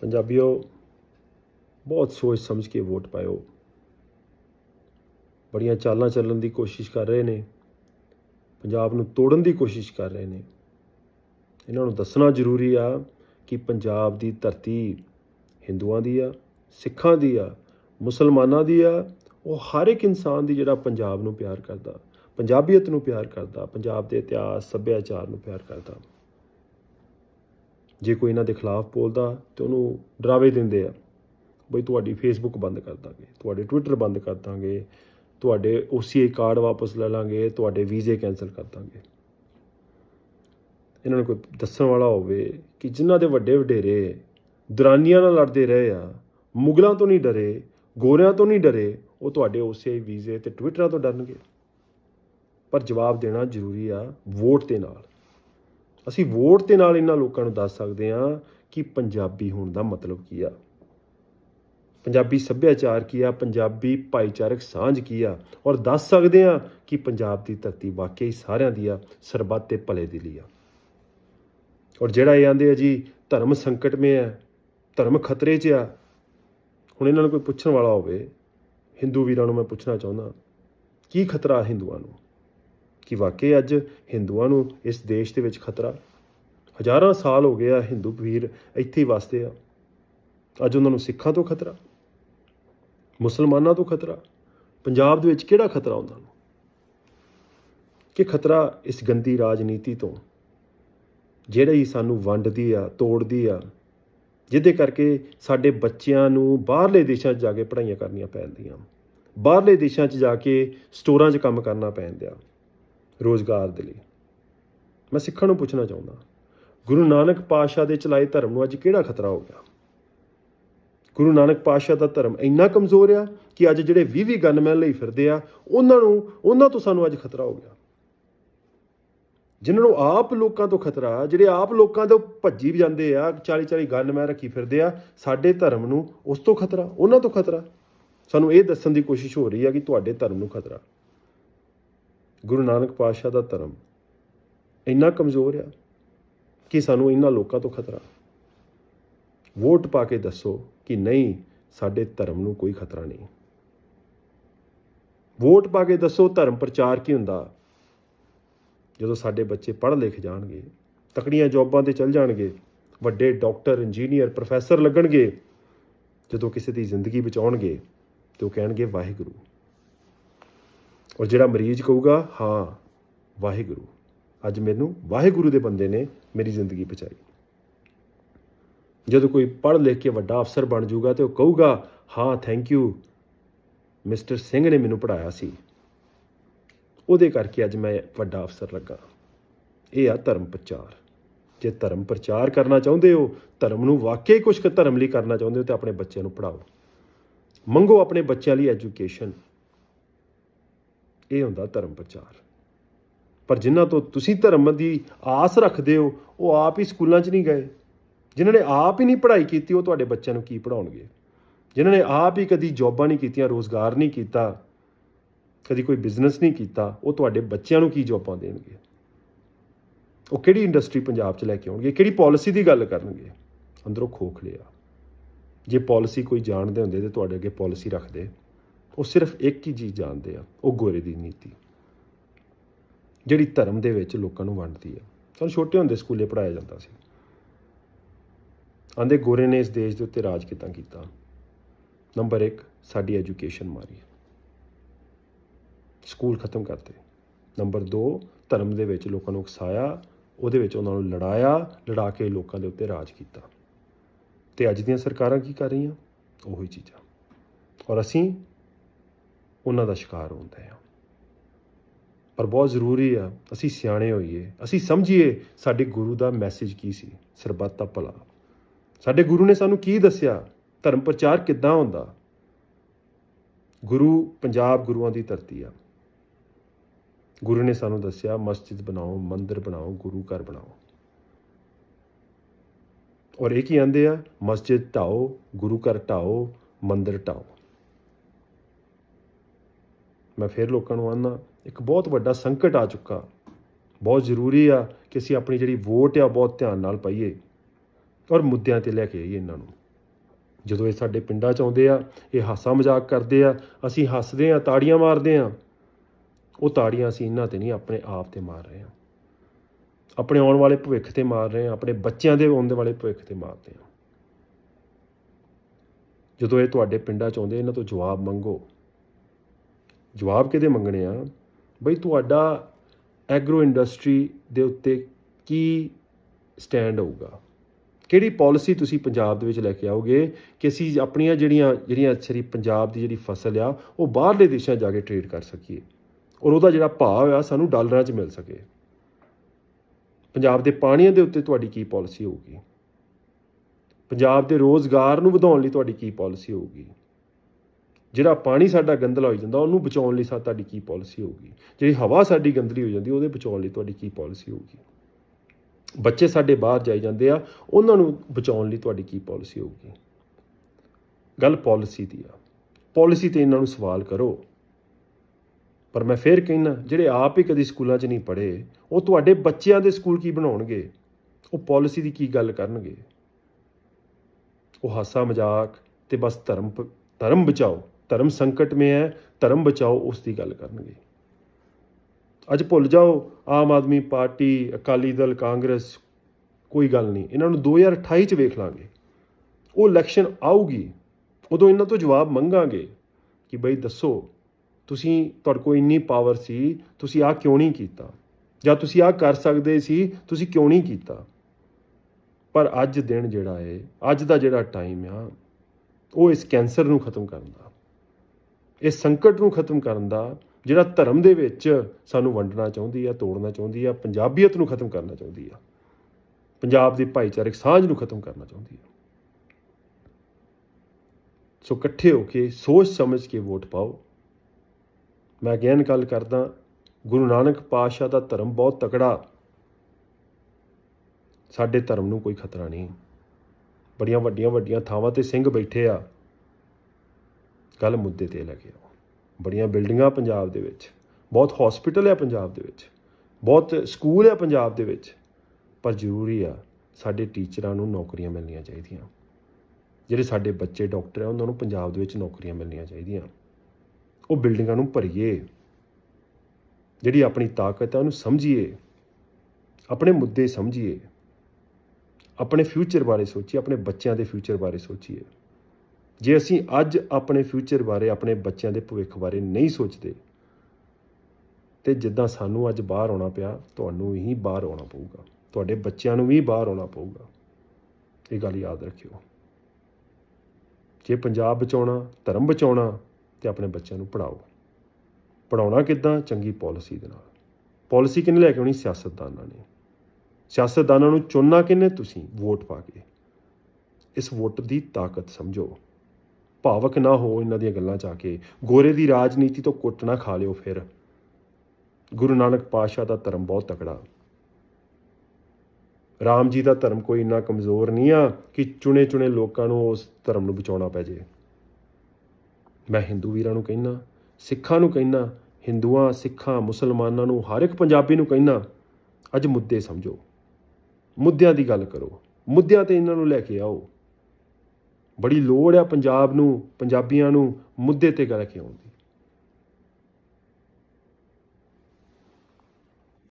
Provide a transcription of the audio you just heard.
ਪੰਜਾਬੀਓ, ਬਹੁਤ ਸੋਚ ਸਮਝ ਕੇ ਵੋਟ ਪਾਇਓ। ਬੜੀਆਂ ਚਾਲਾਂ ਚੱਲਣ ਦੀ ਕੋਸ਼ਿਸ਼ ਕਰ ਰਹੇ ਨੇ। ਪੰਜਾਬ ਨੂੰ ਤੋੜਨ ਦੀ ਕੋਸ਼ਿਸ਼ ਕਰ ਰਹੇ ਨੇ। ਇਹਨਾਂ ਨੂੰ ਦੱਸਣਾ ਜ਼ਰੂਰੀ ਆ ਕਿ ਪੰਜਾਬ ਦੀ ਧਰਤੀ ਹਿੰਦੂਆਂ ਦੀ ਆ, ਸਿੱਖਾਂ ਦੀ ਆ, ਮੁਸਲਮਾਨਾਂ ਦੀ ਆ, ਉਹ ਹਰ ਇੱਕ ਇਨਸਾਨ ਦੀ ਜਿਹੜਾ ਪੰਜਾਬ ਨੂੰ ਪਿਆਰ ਕਰਦਾ, ਪੰਜਾਬੀਅਤ ਨੂੰ ਪਿਆਰ ਕਰਦਾ, ਪੰਜਾਬ ਦੇ ਇਤਿਹਾਸ, ਸੱਭਿਆਚਾਰ ਨੂੰ ਪਿਆਰ ਕਰਦਾ। ਜੇ ਕੋਈ ਇਹਨਾਂ ਦੇ ਖਿਲਾਫ ਬੋਲਦਾ ਤੇ ਉਹਨੂੰ ਡਰਾਵੇ ਦਿੰਦੇ ਆ, ਬਈ ਤੁਹਾਡੀ ਫੇਸਬੁੱਕ ਬੰਦ ਕਰ ਦਾਂਗੇ, ਤੁਹਾਡੇ ਟਵਿੱਟਰ ਬੰਦ ਕਰ ਦਾਂਗੇ, ਤੁਹਾਡੇ OCI ਕਾਰਡ ਵਾਪਸ ਲੈ ਲਾਂਗੇ, ਤੁਹਾਡੇ ਵੀਜ਼ੇ ਕੈਨਸਲ ਕਰ ਦਾਂਗੇ। ਇਹਨਾਂ ਨੂੰ ਕੋਈ ਦੱਸਣ ਵਾਲਾ ਹੋਵੇ ਕਿ ਜਿਨ੍ਹਾਂ ਦੇ ਵੱਡੇ ਵਡੇਰੇ ਦਰਾਨੀਆਂ ਨਾਲ ਲੜਦੇ ਰਹੇ ਆ, ਮੁਗਲਾਂ ਤੋਂ ਨਹੀਂ ਡਰੇ, ਗੋਰਿਆਂ ਤੋਂ ਨਹੀਂ ਡਰੇ, ਉਹ ਤੁਹਾਡੇ OCI ਵੀਜ਼ੇ ਤੇ ਟਵਿੱਟਰਾਂ ਤੋਂ ਡਰਨਗੇ। ਪਰ ਜਵਾਬ ਦੇਣਾ ਜ਼ਰੂਰੀ ਆ ਵੋਟ ਦੇ ਨਾਲ। ਅਸੀਂ ਵੋਟ ਦੇ ਨਾਲ ਇਹਨਾਂ ਲੋਕਾਂ ਨੂੰ ਦੱਸ ਸਕਦੇ ਹਾਂ ਕਿ ਪੰਜਾਬੀ ਹੋਣ ਦਾ ਮਤਲਬ ਕੀ ਆ। ਪੰਜਾਬੀ ਸੱਭਿਆਚਾਰ ਕੀ ਆ, ਪੰਜਾਬੀ ਭਾਈਚਾਰਕ ਸਾਂਝ ਕੀ ਆ ਔਰ ਦੱਸ ਸਕਦੇ ਹਾਂ ਕਿ ਪੰਜਾਬ ਦੀ ਧਰਤੀ ਵਾਕਈ ਸਾਰਿਆਂ ਦੀ ਆ, ਸਰਬੱਤ ਤੇ ਭਲੇ ਦੀ ਲਈ ਆ। ਔਰ ਜਿਹੜਾ ਇਹ ਆਂਦੇ ਆ ਜੀ, ਧਰਮ ਸੰਕਟ ਮੇ ਹੈ, ਧਰਮ ਖਤਰੇ 'ਚ ਆ, ਹੁਣ ਇਹਨਾਂ ਨੂੰ ਕੋਈ ਪੁੱਛਣ ਵਾਲਾ ਹੋਵੇ, ਹਿੰਦੂ ਵੀਰਾਂ ਨੂੰ ਮੈਂ ਪੁੱਛਣਾ ਚਾਹੁੰਦਾ, ਕੀ ਖਤਰਾ ਹਿੰਦੂਆਂ ਨੂੰ? ਕਿ ਵਾਕਈ ਅੱਜ ਹਿੰਦੂਆਂ ਨੂੰ ਇਸ ਦੇਸ਼ ਦੇ ਵਿੱਚ ਖਤਰਾ ਹਜ਼ਾਰਾਂ ਸਾਲ ਹੋ ਗਿਆ ਹਿੰਦੂ ਵੀਰ ਇੱਥੇ ਹੀ ਵਸਦੇ ਆ। ਅੱਜ ਉਹਨਾਂ ਨੂੰ ਸਿੱਖਾਂ ਤੋਂ ਖਤਰਾ, ਮੁਸਲਮਾਨਾਂ ਤੋਂ ਖਤਰਾ, ਪੰਜਾਬ ਦੇ ਵਿੱਚ ਕਿਹੜਾ ਖਤਰਾ ਉਹਨਾਂ ਨੂੰ ਕਿ ਖਤਰਾ ਇਸ ਗੰਦੀ ਰਾਜਨੀਤੀ ਤੋਂ, ਜਿਹੜੀ ਸਾਨੂੰ ਵੰਡਦੀ ਆ, ਤੋੜਦੀ ਆ, ਜਿਹਦੇ ਕਰਕੇ ਸਾਡੇ ਬੱਚਿਆਂ ਨੂੰ ਬਾਹਰਲੇ ਦੇਸ਼ਾਂ 'ਚ ਜਾ ਕੇ ਪੜ੍ਹਾਈਆਂ ਕਰਨੀਆਂ ਪੈਂਦੀਆਂ, ਬਾਹਰਲੇ ਦੇਸ਼ਾਂ 'ਚ ਜਾ ਕੇ ਸਟੋਰਾਂ 'ਚ ਕੰਮ ਕਰਨਾ ਪੈਂਦਾ। ਰੋਜ਼ਗਾਰ ਦੇ ਲਈ। ਮੈਂ ਸਿੱਖਾਂ ਨੂੰ ਪੁੱਛਣਾ ਚਾਹੁੰਦਾ ਗੁਰੂ ਨਾਨਕ ਪਾਤਸ਼ਾਹ ਦੇ ਚਲਾਏ ਧਰਮ ਨੂੰ ਅੱਜ ਕਿਹੜਾ ਖਤਰਾ ਹੋ ਗਿਆ? ਗੁਰੂ ਨਾਨਕ ਪਾਤਸ਼ਾਹ ਦਾ ਧਰਮ ਇੰਨਾ ਕਮਜ਼ੋਰ ਆ ਕਿ ਅੱਜ ਜਿਹੜੇ 20 20 ਗਨਮੈਨ ਲਈ ਫਿਰਦੇ ਆ, ਉਹਨਾਂ ਨੂੰ, ਉਹਨਾਂ ਤੋਂ ਸਾਨੂੰ ਅੱਜ ਖਤਰਾ ਹੋ ਗਿਆ। ਜਿਨ੍ਹਾਂ ਨੂੰ ਆਪ ਲੋਕਾਂ ਤੋਂ ਖਤਰਾ ਜਿਹੜੇ ਆਪ ਲੋਕਾਂ ਤੋਂ ਭੱਜੀ ਜਾਂਦੇ ਆ 40 40 ਗਨਮੈਨ ਰੱਖੀ ਫਿਰਦੇ ਆ, ਸਾਡੇ ਧਰਮ ਨੂੰ ਉਸ ਤੋਂ ਖਤਰਾ, ਉਹਨਾਂ ਤੋਂ ਖਤਰਾ। ਸਾਨੂੰ ਇਹ ਦੱਸਣ ਦੀ ਕੋਸ਼ਿਸ਼ ਹੋ ਰਹੀ ਆ ਕਿ ਤੁਹਾਡੇ ਧਰਮ ਨੂੰ ਖਤਰਾ। ਗੁਰੂ ਨਾਨਕ ਪਾਤਸ਼ਾਹ ਦਾ ਧਰਮ ਇੰਨਾ ਕਮਜ਼ੋਰ ਆ ਕਿ ਸਾਨੂੰ ਇਹਨਾਂ ਲੋਕਾਂ ਤੋਂ ਖਤਰਾ। ਵੋਟ ਪਾ ਕੇ ਦੱਸੋ ਕਿ ਨਹੀਂ, ਸਾਡੇ ਧਰਮ ਨੂੰ ਕੋਈ ਖਤਰਾ ਨਹੀਂ। ਵੋਟ ਪਾ ਕੇ ਦੱਸੋ ਧਰਮ ਪ੍ਰਚਾਰ ਕੀ ਹੁੰਦਾ। ਜਦੋਂ ਸਾਡੇ ਬੱਚੇ ਪੜ੍ਹ ਲਿਖ ਜਾਣਗੇ, ਤਕੜੀਆਂ ਜੌਬਾਂ ਤੇ ਚੱਲ ਜਾਣਗੇ, ਵੱਡੇ ਡਾਕਟਰ, ਇੰਜੀਨੀਅਰ, ਪ੍ਰੋਫੈਸਰ ਲੱਗਣਗੇ, ਜਦੋਂ ਕਿਸੇ ਦੀ ਜ਼ਿੰਦਗੀ ਬਚਾਉਣਗੇ ਤੇ ਉਹ ਕਹਿਣਗੇ ਵਾਹਿਗੁਰੂ। ਔਰ ਜਿਹੜਾ ਮਰੀਜ਼ ਕਹੂਗਾ, ਹਾਂ, ਵਾਹਿਗੁਰੂ, ਅੱਜ ਮੈਨੂੰ ਵਾਹਿਗੁਰੂ ਦੇ ਬੰਦੇ ਨੇ ਮੇਰੀ ਜ਼ਿੰਦਗੀ ਬਚਾਈ। ਜਦੋਂ ਕੋਈ ਪੜ੍ਹ ਲਿਖ ਕੇ ਵੱਡਾ ਅਫਸਰ ਬਣ ਜਾਊਗਾ ਤੇ ਉਹ ਕਹੂਗਾ, ਹਾਂ ਥੈਂਕ ਯੂ ਮਿਸਟਰ ਸਿੰਘ ਨੇ ਮੈਨੂੰ ਪੜਾਇਆ ਸੀ। ਉਹਦੇ ਕਰਕੇ ਅੱਜ ਮੈਂ ਵੱਡਾ ਅਫਸਰ ਲੱਗਾ। ਇਹ ਆ ਧਰਮ ਪ੍ਰਚਾਰ। ਜੇ ਧਰਮ ਪ੍ਰਚਾਰ ਕਰਨਾ ਚਾਹੁੰਦੇ ਹੋ, ਧਰਮ ਨੂੰ ਵਾਕਈ ਕੁਝ ਕੁ ਧਰਮ ਲਈ ਕਰਨਾ ਚਾਹੁੰਦੇ ਹੋ, ਤੇ ਆਪਣੇ ਬੱਚਿਆਂ ਨੂੰ ਪੜਾਓ ਮੰਗੋ ਆਪਣੇ ਬੱਚਿਆਂ ਲਈ ਐਜੂਕੇਸ਼ਨ ਇਹ ਹੁੰਦਾ ਧਰਮ ਪ੍ਰਚਾਰ। ਪਰ ਜਿਨ੍ਹਾਂ ਤੋਂ ਤੁਸੀਂ ਧਰਮ ਦੀ ਆਸ ਰੱਖਦੇ ਹੋ, ਉਹ ਆਪ ਹੀ ਸਕੂਲਾਂ 'ਚ ਨਹੀਂ ਗਏ। ਜਿਨ੍ਹਾਂ ਨੇ ਆਪ ਹੀ ਨਹੀਂ ਪੜ੍ਹਾਈ ਕੀਤੀ, ਉਹ ਤੁਹਾਡੇ ਬੱਚਿਆਂ ਨੂੰ ਕੀ ਪੜਾਉਣਗੇ ਜਿਨ੍ਹਾਂ ਨੇ ਆਪ ਹੀ ਕਦੀ ਜੌਬਾਂ ਨਹੀਂ ਕੀਤੀਆਂ, ਰੋਜ਼ਗਾਰ ਨਹੀਂ ਕੀਤਾ, ਕਦੀ ਕੋਈ ਬਿਜ਼ਨਸ ਨਹੀਂ ਕੀਤਾ, ਉਹ ਤੁਹਾਡੇ ਬੱਚਿਆਂ ਨੂੰ ਕੀ ਜੌਬਾਂ ਦੇਣਗੇ? ਉਹ ਕਿਹੜੀ ਇੰਡਸਟਰੀ ਪੰਜਾਬ 'ਚ ਲੈ ਕੇ ਆਉਣਗੇ? ਕਿਹੜੀ ਪਾਲਿਸੀ ਦੀ ਗੱਲ ਕਰਨਗੇ? ਅੰਦਰੋਂ ਖੋਖ ਲਿਆ। ਜੇ ਪਾਲਿਸੀ ਕੋਈ ਜਾਣਦੇ ਹੁੰਦੇ ਤੇ ਤੁਹਾਡੇ ਅੱਗੇ ਪਾਲਿਸੀ ਰੱਖਦੇ। ਉਹ ਸਿਰਫ ਇੱਕ ਹੀ ਚੀਜ਼ ਜਾਣਦੇ ਆ, ਉਹ ਗੋਰੇ ਦੀ ਨੀਤੀ। ਜਿਹੜੀ ਧਰਮ ਦੇ ਵਿੱਚ ਲੋਕਾਂ ਨੂੰ ਵੰਡਦੀ ਆ। ਸਾਨੂੰ ਛੋਟੇ ਹੁੰਦੇ ਸਕੂਲੇ ਪੜਾਇਆ ਜਾਂਦਾ ਸੀ। ਆਂਦੇ ਗੋਰੇ ਨੇ ਇਸ ਦੇਸ਼ ਦੇ ਉੱਤੇ ਰਾਜ ਕਿਦਾਂ ਕੀਤਾ? ਨੰਬਰ 1 ਸਾਡੀ ਐਜੂਕੇਸ਼ਨ ਮਾਰੀ। ਸਕੂਲ ਖਤਮ ਕਰਤੇ। ਨੰਬਰ 2 ਧਰਮ ਦੇ ਵਿੱਚ ਲੋਕਾਂ ਨੂੰ ਉਕਸਾਇਆ, ਉਹਦੇ ਵਿੱਚ ਉਹਨਾਂ ਨੂੰ ਲੜਾਇਆ, ਲੜਾ ਕੇ ਲੋਕਾਂ ਦੇ ਉੱਤੇ ਰਾਜ ਕੀਤਾ। ਤੇ ਅੱਜ ਦੀਆਂ ਸਰਕਾਰਾਂ ਕੀ ਕਰ ਰਹੀਆਂ? ਉਹੀ ਚੀਜ਼ਾਂ। ਔਰ ਅਸੀਂ ਉਹਨਾਂ ਦਾ ਸ਼ਿਕਾਰ ਹੁੰਦਾ ਹਾਂ। ਪਰ ਬਹੁਤ ਜ਼ਰੂਰੀ ਆ, ਅਸੀਂ ਸਿਆਣੇ ਹੋਈਏ, ਅਸੀਂ ਸਮਝੀਏ ਸਾਡੇ ਗੁਰੂ ਦਾ ਮੈਸੇਜ ਕੀ ਸੀ, ਸਰਬੱਤ ਦਾ ਭਲਾ। ਸਾਡੇ ਗੁਰੂ ਨੇ ਸਾਨੂੰ ਕੀ ਦੱਸਿਆ, ਧਰਮ ਪ੍ਰਚਾਰ ਕਿੱਦਾਂ ਹੁੰਦਾ? ਗੁਰੂ ਪੰਜਾਬ ਗੁਰੂਆਂ ਦੀ ਧਰਤੀ ਆ। ਗੁਰੂ ਨੇ ਸਾਨੂੰ ਦੱਸਿਆ, ਮਸਜਿਦ ਬਣਾਓ, ਮੰਦਿਰ ਬਣਾਓ, ਗੁਰੂ ਘਰ ਬਣਾਓ। ਔਰ ਇਹ ਕੀ ਆਂਦੇ ਆ? ਮਸਜਿਦ ਢਾਓ, ਗੁਰੂ ਘਰ ਢਾਓ, ਮੰਦਿਰ ਢਾਓ। ਮੈਂ ਫਿਰ ਲੋਕਾਂ ਨੂੰ ਆਨਾ, ਇੱਕ ਬਹੁਤ ਵੱਡਾ ਸੰਕਟ ਆ ਚੁੱਕਾ। ਬਹੁਤ ਜ਼ਰੂਰੀ ਆ ਕਿ ਅਸੀਂ ਆਪਣੀ ਜਿਹੜੀ ਵੋਟ ਆ, ਬਹੁਤ ਧਿਆਨ ਨਾਲ ਪਾਈਏ ਔਰ ਮੁੱਦਿਆਂ ਤੇ ਲੈ ਕੇ ਆਈਏ ਇਹਨਾਂ ਨੂੰ। ਜਦੋਂ ਇਹ ਸਾਡੇ ਪਿੰਡਾਂ 'ਚ ਆਉਂਦੇ ਆ, ਇਹ ਹਾਸਾ ਮਜ਼ਾਕ ਕਰਦੇ ਆ, ਅਸੀਂ ਹੱਸਦੇ ਆ, ਤਾੜੀਆਂ ਮਾਰਦੇ ਆ, ਉਹ ਤਾੜੀਆਂ ਅਸੀਂ ਇਹਨਾਂ ਤੇ ਨਹੀਂ, ਆਪਣੇ ਆਪ ਤੇ ਮਾਰ ਰਹੇ ਆ। ਆਪਣੇ ਆਉਣ ਵਾਲੇ ਭਵਿੱਖ ਤੇ ਮਾਰ ਰਹੇ ਆ, ਆਪਣੇ ਬੱਚਿਆਂ ਦੇ ਆਉਣ ਦੇ ਵਾਲੇ ਭਵਿੱਖ ਤੇ ਮਾਰਦੇ ਆ। ਜਦੋਂ ਇਹ ਤੁਹਾਡੇ ਪਿੰਡਾਂ 'ਚ ਆਉਂਦੇ, ਇਹਨਾਂ ਤੋਂ ਜਵਾਬ ਮੰਗੋ ਜਵਾਬ ਕਿਹਦੇ ਮੰਗਣੇ ਆ? ਬਈ ਤੁਹਾਡਾ ਐਗਰੋ ਇੰਡਸਟਰੀ ਦੇ ਉੱਤੇ ਕੀ ਸਟੈਂਡ ਹੋਊਗਾ? ਕਿਹੜੀ ਪਾਲਿਸੀ ਤੁਸੀਂ ਪੰਜਾਬ ਦੇ ਵਿੱਚ ਲੈ ਕੇ ਆਓਗੇ ਕਿ ਅਸੀਂ ਆਪਣੀਆਂ ਜਿਹੜੀਆਂ ਜਿਹੜੀਆਂ ਅਛਰੀ ਪੰਜਾਬ ਦੀ ਜਿਹੜੀ ਫਸਲ ਆ, ਉਹ ਬਾਹਰਲੇ ਦੇਸ਼ਾਂ ਜਾ ਕੇ ਟ੍ਰੇਡ ਕਰ ਸਕੀਏ? ਔਰ ਉਹਦਾ ਜਿਹੜਾ ਭਾਅ ਆ, ਸਾਨੂੰ ਡਾਲਰਾਂ 'ਚ ਮਿਲ ਸਕੇ। ਪੰਜਾਬ ਦੇ ਪਾਣੀਆਂ ਦੇ ਉੱਤੇ ਤੁਹਾਡੀ ਕੀ ਪਾਲਿਸੀ ਹੋਊਗੀ? ਪੰਜਾਬ ਦੇ ਰੋਜ਼ਗਾਰ ਨੂੰ ਵਧਾਉਣ ਲਈ ਤੁਹਾਡੀ ਕੀ ਪਾਲਿਸੀ ਹੋਊਗੀ? ਜਿਹੜਾ ਪਾਣੀ ਸਾਡਾ ਗੰਦਲਾ ਹੋ ਜਾਂਦਾ, ਉਹਨੂੰ ਬਚਾਉਣ ਲਈ ਸਾ ਤੁਹਾਡੀ ਕੀ ਪਾਲਿਸੀ ਹੋਊਗੀ? ਜਿਹੜੀ ਹਵਾ ਸਾਡੀ ਗੰਦਲੀ ਹੋ ਜਾਂਦੀ, ਉਹਦੇ ਬਚਾਉਣ ਲਈ ਤੁਹਾਡੀ ਕੀ ਪਾਲਿਸੀ ਹੋਊਗੀ? ਬੱਚੇ ਸਾਡੇ ਬਾਹਰ ਜਾਈ ਜਾਂਦੇ ਆ, ਉਹਨਾਂ ਨੂੰ ਬਚਾਉਣ ਲਈ ਤੁਹਾਡੀ ਕੀ ਪਾਲਿਸੀ ਹੋਊਗੀ? ਗੱਲ ਪਾਲਿਸੀ ਦੀ ਆ। ਪਾਲਿਸੀ ਤੇ ਇਹਨਾਂ ਨੂੰ ਸਵਾਲ ਕਰੋ। ਪਰ ਮੈਂ ਫੇਰ ਕਹਿਣਾ ਜਿਹੜੇ ਆਪ ਹੀ ਕਦੀ ਸਕੂਲਾਂ 'ਚ ਨਹੀਂ ਪੜ੍ਹੇ, ਉਹ ਤੁਹਾਡੇ ਬੱਚਿਆਂ ਦੇ ਸਕੂਲ ਕੀ ਬਣਾਉਣਗੇ? ਉਹ ਪਾਲਿਸੀ ਦੀ ਕੀ ਗੱਲ ਕਰਨਗੇ? ਉਹ ਹਾਸਾ ਮਜ਼ਾਕ ਤੇ ਬਸ ਧਰਮ ਪ- ਧਰਮ ਬਚਾਓ। ਧਰਮ ਸੰਕਟ ਮੇ ਹੈ, ਧਰਮ ਬਚਾਓ, ਉਸ ਦੀ ਗੱਲ ਕਰਨਗੇ। ਅੱਜ ਭੁੱਲ ਜਾਓ, ਆਮ ਆਦਮੀ ਪਾਰਟੀ, ਅਕਾਲੀ ਦਲ, ਕਾਂਗਰਸ, ਕੋਈ ਗੱਲ ਨਹੀਂ। ਇਹਨਾਂ ਨੂੰ 2028 ਚ ਵੇਖ ਲਾਂਗੇ। ਉਹ ਇਲੈਕਸ਼ਨ ਆਊਗੀ, ਉਦੋਂ ਇਹਨਾਂ ਤੋਂ ਜਵਾਬ ਮੰਗਾਂਗੇ ਕਿ ਬਈ ਦੱਸੋ, ਤੁਸੀਂ ਤੁਹਾਡੇ ਕੋਲ ਇੰਨੀ ਪਾਵਰ ਸੀ, ਤੁਸੀਂ ਆਹ ਕਿਉਂ ਨਹੀਂ ਕੀਤਾ? ਜਾਂ ਤੁਸੀਂ ਆਹ ਕਰ ਸਕਦੇ ਸੀ, ਤੁਸੀਂ ਕਿਉਂ ਨਹੀਂ ਕੀਤਾ? ਪਰ ਅੱਜ ਦਿਨ ਜਿਹੜਾ ਹੈ ਅੱਜ ਦਾ ਜਿਹੜਾ ਟਾਈਮ ਆ, ਉਹ ਇਸ ਕੈਂਸਰ ਨੂੰ ਖਤਮ ਕਰਨ ਦਾ। ਇਸ ਸੰਕਟ ਨੂੰ ਖਤਮ ਕਰਨ ਦਾ ਜਿਹੜਾ ਧਰਮ ਦੇ ਵਿੱਚ ਸਾਨੂੰ ਵੰਡਣਾ ਚਾਹੁੰਦੀ ਆ, ਤੋੜਨਾ ਚਾਹੁੰਦੀ ਆ, ਪੰਜਾਬੀਅਤ ਨੂੰ ਖਤਮ ਕਰਨਾ ਚਾਹੁੰਦੀ ਆ, ਪੰਜਾਬ ਦੀ ਭਾਈਚਾਰਕ ਸਾਂਝ ਨੂੰ ਖਤਮ ਕਰਨਾ ਚਾਹੁੰਦੀ ਆ। ਸੋ ਇਕੱਠੇ ਹੋ ਕੇ ਸੋਚ ਸਮਝ ਕੇ ਵੋਟ ਪਾਓ। ਮੈਂ ਅਗੇਨ ਗੱਲ ਕਰਦਾ, ਗੁਰੂ ਨਾਨਕ ਪਾਤਸ਼ਾਹ ਦਾ ਧਰਮ ਬਹੁਤ ਤਕੜਾ। ਸਾਡੇ ਧਰਮ ਨੂੰ ਕੋਈ ਖਤਰਾ ਨਹੀਂ। ਬੜੀਆਂ ਵੱਡੀਆਂ ਵੱਡੀਆਂ ਥਾਵਾਂ ਤੇ ਸਿੰਘ ਬੈਠੇ ਆ। ਗੱਲ ਮੁੱਦੇ ਤੇ ਲੈ ਕੇ ਆਓ। ਬੜੀਆਂ ਬਿਲਡਿੰਗਾਂ ਪੰਜਾਬ ਦੇ ਵਿੱਚ, ਬਹੁਤ ਹਸਪੀਟਲ ਹੈ ਪੰਜਾਬ ਦੇ ਵਿੱਚ, ਬਹੁਤ ਸਕੂਲ ਹੈ ਪੰਜਾਬ ਦੇ ਵਿੱਚ, ਪਰ ਜ਼ਰੂਰੀ ਆ ਸਾਡੇ ਟੀਚਰਾਂ ਨੂੰ ਨੌਕਰੀਆਂ ਮਿਲਣੀਆਂ ਚਾਹੀਦੀਆਂ। ਜਿਹੜੇ ਸਾਡੇ ਬੱਚੇ ਡਾਕਟਰ ਆ, ਉਹਨਾਂ ਨੂੰ ਪੰਜਾਬ ਦੇ ਵਿੱਚ ਨੌਕਰੀਆਂ ਮਿਲਣੀਆਂ ਚਾਹੀਦੀਆਂ। ਉਹ ਬਿਲਡਿੰਗਾਂ ਨੂੰ ਭਰੀਏ। ਜਿਹੜੀ ਆਪਣੀ ਤਾਕਤ ਹੈ ਉਹਨੂੰ ਸਮਝੀਏ। ਆਪਣੇ ਮੁੱਦੇ ਸਮਝੀਏ। ਆਪਣੇ ਫਿਊਚਰ ਬਾਰੇ ਸੋਚੀਏ, ਆਪਣੇ ਬੱਚਿਆਂ ਦੇ ਫਿਊਚਰ ਬਾਰੇ ਸੋਚੀਏ। ਜੇ ਅਸੀਂ ਅੱਜ ਆਪਣੇ ਫਿਊਚਰ ਬਾਰੇ, ਆਪਣੇ ਬੱਚਿਆਂ ਦੇ ਭਵਿੱਖ ਬਾਰੇ ਨਹੀਂ ਸੋਚਦੇ, ਤੇ ਜਿੱਦਾਂ ਸਾਨੂੰ ਅੱਜ ਬਾਹਰ ਆਉਣਾ ਪਿਆ, ਤੁਹਾਨੂੰ ਹੀ ਬਾਹਰ ਆਉਣਾ ਪਊਗਾ। ਤੁਹਾਡੇ ਬੱਚਿਆਂ ਨੂੰ ਵੀ ਬਾਹਰ ਆਉਣਾ ਪਊਗਾ। ਇਹ ਗੱਲ ਯਾਦ ਰੱਖਿਓ। ਜੇ ਪੰਜਾਬ ਬਚਾਉਣਾ, ਧਰਮ ਬਚਾਉਣਾ, ਤੇ ਆਪਣੇ ਬੱਚਿਆਂ ਨੂੰ ਪੜਾਓ ਪੜਾਉਣਾ ਕਿੱਦਾਂ? ਚੰਗੀ ਪਾਲਿਸੀ ਦੇ ਨਾਲ। ਪਾਲਿਸੀ ਕਿਹਨੇ ਲੈ ਕੇ ਆਉਣੀ? ਸਿਆਸਤਦਾਨਾਂ ਨੇ। ਸਿਆਸਤਦਾਨਾਂ ਨੂੰ ਚੁਣਨਾ ਕਿੰਨੇ ਤੁਸੀਂ, ਵੋਟ ਪਾ ਕੇ। ਇਸ ਵੋਟ ਦੀ ਤਾਕਤ ਸਮਝੋ। ਭਾਵਕ ਨਾ ਹੋ ਇਹਨਾਂ ਦੀਆਂ ਗੱਲਾਂ ਚ ਆ ਕੇ। ਗੋਰੇ ਦੀ ਰਾਜਨੀਤੀ ਤੋਂ ਕੁੱਟ ਨਾ ਖਾ ਲਿਓ ਫਿਰ। ਗੁਰੂ ਨਾਨਕ ਪਾਤਸ਼ਾਹ ਦਾ ਧਰਮ ਬਹੁਤ ਤਕੜਾ। ਰਾਮ ਜੀ ਦਾ ਧਰਮ ਕੋਈ ਇੰਨਾ ਕਮਜ਼ੋਰ ਨਹੀਂ ਆ ਕਿ ਚੁਣੇ ਚੁਣੇ ਲੋਕਾਂ ਨੂੰ ਉਸ ਧਰਮ ਨੂੰ ਬਚਾਉਣਾ ਪੈ ਜੇ। ਮੈਂ ਹਿੰਦੂ ਵੀਰਾਂ ਨੂੰ ਕਹਿਣਾ ਸਿੱਖਾਂ ਨੂੰ ਕਹਿਣਾ ਹਿੰਦੂਆਂ, ਸਿੱਖਾਂ, ਮੁਸਲਮਾਨਾਂ ਨੂੰ, ਹਰ ਇੱਕ ਪੰਜਾਬੀ ਨੂੰ ਕਹਿਣਾ ਅੱਜ ਮੁੱਦੇ ਸਮਝੋ। ਮੁੱਦਿਆਂ ਦੀ ਗੱਲ ਕਰੋ। ਮੁੱਦਿਆਂ ਤੇ ਇਹਨਾਂ ਨੂੰ ਲੈ ਕੇ ਆਓ। ਬੜੀ ਲੋੜ ਆ ਪੰਜਾਬ ਨੂੰ ਪੰਜਾਬੀਆਂ ਨੂੰ ਮੁੱਦੇ ਤੇ ਲੈ ਕੇ ਆਉਣ ਦੀ।